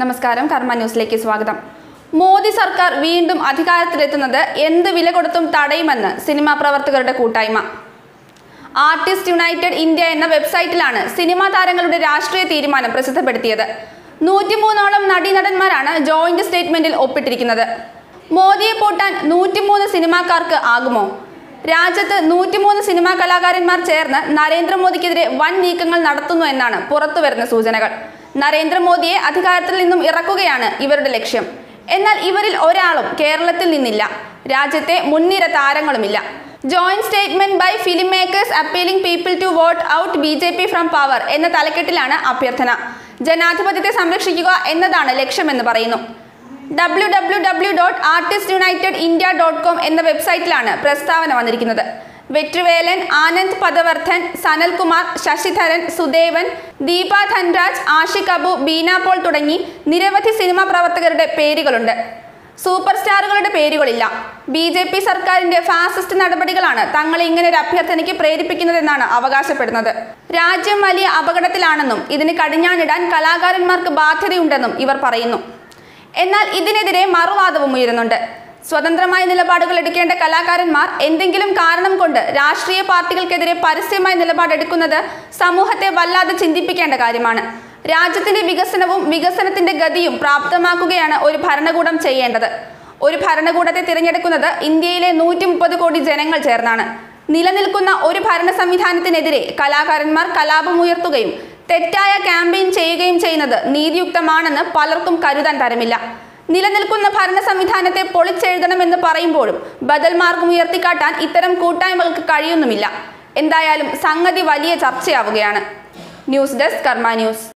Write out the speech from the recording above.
നമസ്കാരം കർമ്മ ന്യൂസിലേക്ക് സ്വാഗതം. മോദി സർക്കാർ വീണ്ടും അധികാരത്തിലെത്തുന്നത് എന്ത് വില കൊടുത്തും തടയുമെന്ന് സിനിമാ പ്രവർത്തകരുടെ കൂട്ടായ്മ. ആർട്ടിസ്റ്റ് യുണൈറ്റഡ് ഇന്ത്യ എന്ന വെബ്സൈറ്റിലാണ് സിനിമാ താരങ്ങളുടെ രാഷ്ട്രീയ തീരുമാനം പ്രസിദ്ധപ്പെടുത്തിയത്. നൂറ്റിമൂന്നോളം നടീനടന്മാരാണ് ജോയിന്റ് സ്റ്റേറ്റ്മെന്റിൽ ഒപ്പിട്ടിരിക്കുന്നത്. മോദിയെ പൂട്ടാൻ നൂറ്റിമൂന്ന് സിനിമാക്കാർക്ക് ആകുമോ? രാജ്യത്ത് നൂറ്റിമൂന്ന് സിനിമാ കലാകാരന്മാർ ചേർന്ന് നരേന്ദ്രമോദിക്കെതിരെ വൻ നീക്കങ്ങൾ നടത്തുന്നു എന്നാണ് പുറത്തുവരുന്ന സൂചനകൾ. നരേന്ദ്രമോദിയെ അധികാരത്തിൽ നിന്നും ഇറക്കുകയാണ് ഇവരുടെ ലക്ഷ്യം. എന്നാൽ ഇവരിൽ ഒരാളും കേരളത്തിൽ നിന്നില്ല. രാജ്യത്തെ മുൻനിര താരങ്ങളുമില്ല. Joint statement by film makers appealing people to vote out B J P from power എന്ന തലക്കെട്ടിലാണ് അഭ്യർത്ഥന. ജനാധിപത്യത്തെ സംരക്ഷിക്കുക എന്നതാണ് ലക്ഷ്യമെന്ന് പറയുന്നു. W W W dot artist united India dot com എന്ന വെബ്സൈറ്റിലാണ് പ്രസ്താവന വന്നിരിക്കുന്നത്. വെട്രിവേലൻ ആനന്ദ് പദവർദ്ധൻ സനൽകുമാർ ശശിധരൻ സുദേവൻ ദീപ ധൻരാജ് ആഷിഖ് അബു ബീന പോൾ തുടങ്ങി നിരവധി സിനിമാ പ്രവർത്തകരുടെ പേരുകളുണ്ട്. സൂപ്പർ സ്റ്റാറുകളുടെ പേരുകളില്ല. ബി ജെ പി സർക്കാരിന്റെ ഫാസിസ്റ്റ് നടപടികളാണ് തങ്ങളെ ഇങ്ങനെ ഒരു അഭ്യർത്ഥനയ്ക്ക് പ്രേരിപ്പിക്കുന്നതെന്നാണ് അവകാശപ്പെടുന്നത്. രാജ്യം വലിയ അപകടത്തിലാണെന്നും ഇതിന് കടിഞ്ഞാണിടാൻ കലാകാരന്മാർക്ക് ബാധ്യതയുണ്ടെന്നും ഇവർ പറയുന്നു. എന്നാൽ ഇതിനെതിരെ മറുവാദവും ഉയരുന്നുണ്ട്. സ്വതന്ത്രമായ നിലപാടുകൾ എടുക്കേണ്ട കലാകാരന്മാർ എന്തെങ്കിലും കാരണം കൊണ്ട് രാഷ്ട്രീയ പാർട്ടികൾക്കെതിരെ പരസ്യമായ നിലപാടെടുക്കുന്നത് സമൂഹത്തെ വല്ലാതെ ചിന്തിപ്പിക്കേണ്ട കാര്യമാണ്. രാജ്യത്തിന്റെ വികസനവും വികസനത്തിന്റെ ഗതിയും പ്രാപ്തമാക്കുകയാണ് ഒരു ഭരണകൂടം ചെയ്യേണ്ടത്. ഒരു ഭരണകൂടത്തെ തിരഞ്ഞെടുക്കുന്നത് ഇന്ത്യയിലെ നൂറ്റി മുപ്പത് കോടി ജനങ്ങൾ ചേർന്നാണ്. നിലനിൽക്കുന്ന ഒരു ഭരണ സംവിധാനത്തിനെതിരെ കലാകാരന്മാർ കലാപമുയർത്തുകയും തെറ്റായ ക്യാമ്പയിൻ ചെയ്യുകയും ചെയ്യുന്നത് നീതിയുക്തമാണെന്ന് പലർക്കും കരുതാൻ തരമില്ല. നിലനിൽക്കുന്ന ഭരണ സംവിധാനത്തെ പൊളിച്ചെഴുതണമെന്ന് പറയുമ്പോഴും ബദൽ മാർഗം ഉയർത്തിക്കാട്ടാൻ ഇത്തരം കൂട്ടായ്മകൾക്ക് കഴിയുന്നുമില്ല. എന്തായാലും സംഗതി വലിയ ചർച്ചയാവുകയാണ്. News desk Karma news.